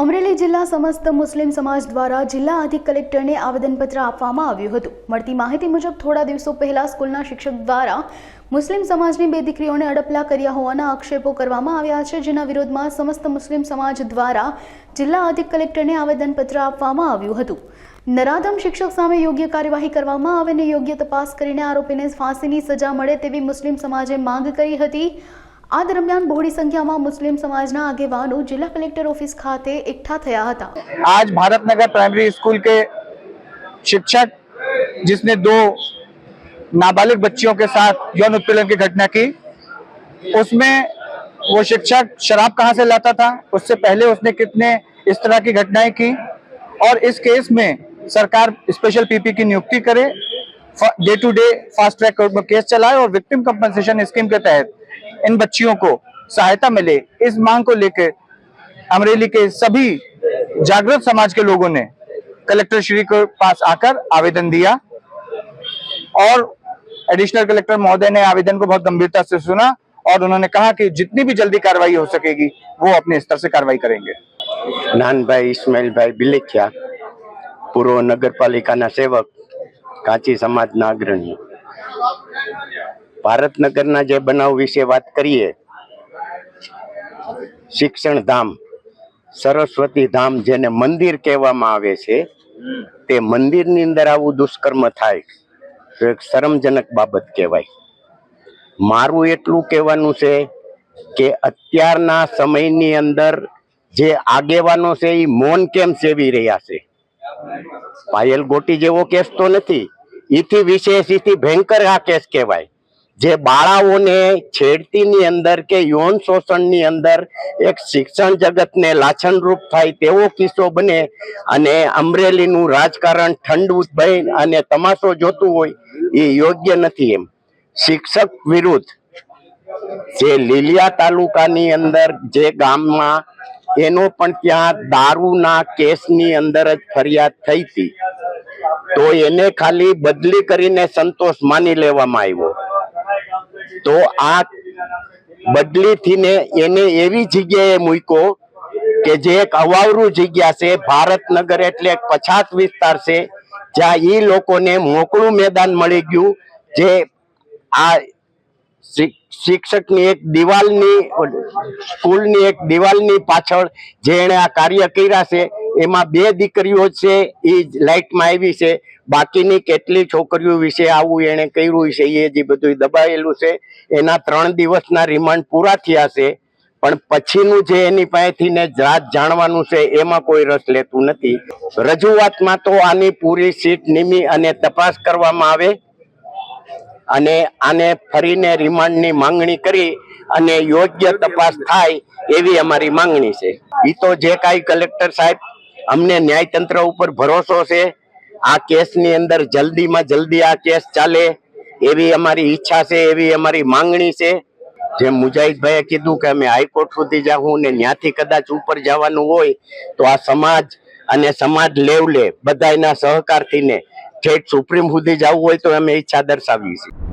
અમરેલી જિલ્લા સમસ્ત મુસ્લિમ સમાજ દ્વારા જિલ્લા અધિક કલેક્ટરને આવેદનપત્ર આપવામાં આવ્યું હતું. મળતી માહિતી મુજબ થોડા દિવસો પહેલા સ્કૂલના શિક્ષક દ્વારા મુસ્લિમ સમાજની બે દીકરીઓને અડપલા કર્યા હોવાના આક્ષેપો કરવામાં આવ્યા છે, જેના વિરોધમાં સમસ્ત મુસ્લિમ સમાજ દ્વારા જિલ્લા અધિક કલેક્ટરને આવેદનપત્ર આપવામાં આવ્યું હતું. નરાધમ શિક્ષક સામે યોગ્ય કાર્યવાહી કરવામાં આવે અને યોગ્ય તપાસ કરીને આરોપીને ફાંસીની સજા મળે તેવી મુસ્લિમ સમાજે માંગ કરી હતી. આ દરમિયાન બહોળી સંખ્યામાં મુસ્લિમ સમાજના આગેવાનો જિલ્લા કલેક્ટર ઓફિસ ખાતે એકઠા થયા હતા आज भारत नगर प्राइमरी स्कूल के शिक्षक जिसने दो नाबालिग बच्चियों के साथ यौन उत्पीड़न की घटना की उसमें वो शिक्षक शराब कहाँ से लाता था उससे पहले उसने कितने इस तरह की घटनाएं की और इस केस में सरकार स्पेशल पीपी की नियुक्ति करे day to day fast track court में केस चलाए और विक्टिम कंपनसेशन स्कीम के तहत इन बच्चियों को सहायता मिले इस मांग को लेकर अमरेली के सभी जागृत समाज के लोगों ने कलेक्टर श्री के पास आकर आवेदन दिया और एडिशनल कलेक्टर महोदय ने आवेदन को बहुत गंभीरता से सुना और उन्होंने कहा कि जितनी भी जल्दी कार्रवाई हो सकेगी वो अपने स्तर से कार्रवाई करेंगे નાનભાઈ ઇસ્માઇલભાઈ બિલેખિયા પૂર્વ નગરપાલિકાના સેવક કાંચી સમાજના અગ્રણી ભારતનગરના જે બનાવ વિશે વાત કરીએ, શિક્ષણ ધામ, સરસ્વતી ધામ જેને મંદિર કહેવામાં આવે છે, તે મંદિરની અંદર આવું દુષ્કર્મ થાય, તો એક શરમજનક બાબત કહેવાય. મારું એટલું કહેવાનું છે કે અત્યારના સમયની અંદર જે આગેવાનો છે એ મૌન કેમ સેવી રહ્યા છે? પાયલ ગોટી જેવો કેસ તો નથી. એથી વિશેષ એથી ભયંકર આ કેસ કહેવાય. જે બાળાઓને છેડતીની અંદર કે યૌન શોષણની અંદર એક શિક્ષણ જગતને લાછનરૂપ થાય તેવો કિસ્સો બને અને અમરેલીનું રાજકારણ ઠંડુ બને અને તમાશો જોતું હોય એ યોગ્ય નથી એમ. શિક્ષક વિરુદ્ધ જે લીલિયા તાલુકાની અંદર જે ગામમાં એનો પણ ત્યાં દારૂના કેસની અંદર જ ફરિયાદ થઈ હતી, તો એને ખાલી બદલી કરીને સંતોષ માની લેવામાં આવ્યો. તો આ બદલીથી ને એને એવી જગ્યાએ મૂક્યો કે જે એક અવાવરું જગ્યા છે ભારતનગર એટલે એક પછાત વિસ્તાર છે, જ્યાં એ લોકોને મોકળું મેદાન મળી ગયું, જે આ શિક- શિક્ષકની એક દિવાલની, સ્કૂલની એક દિવાલની પાછળ જે એણે આ કાર્ય કર્યા છે એમાં બે દીકરીઓ છે, એ લાઇટમાં આવી છે. બાકીની કેટલી છોકરીઓ વિશે આવું એણે કર્યું છે, એ જે બધું દબાયેલું છે, એના ત્રણ દિવસના રિમાન્ડ પૂરા થયા છે. પણ પછીનું જે એની પાસેથી ને રાત જાણવાનું છે, એમાં કોઈ રસ લેતું નથી. રજૂઆતમાં તો આની પૂરી સીટ નિમી અને તપાસ કરવામાં આવે અને આને ફરીને રિમાન્ડની માંગણી કરી અને યોગ્ય તપાસ થાય એવી અમારી માંગણી છે. એ તો જે કાંઈ કલેક્ટર સાહેબ અમને ન્યાયતંત્ર ઉપર ભરોસો છે. આ કેસની અંદર જલ્દીમાં જલ્દી આ કેસ ચાલે એવી અમારી ઈચ્છા છે, એવી અમારી માંગણી છે. જેમ મુજાહિદભાઈએ કીધું કે અમે હાઈકોર્ટ સુધી જાઉં ને ત્યાંથી કદાચ ઉપર જવાનું હોય તો આ સમાજ અને સમાજ લેવલે બધાના સહકારથી ને ઠેઠ સુપ્રીમ સુધી જવું હોય તો અમે ઈચ્છા દર્શાવીએ છીએ.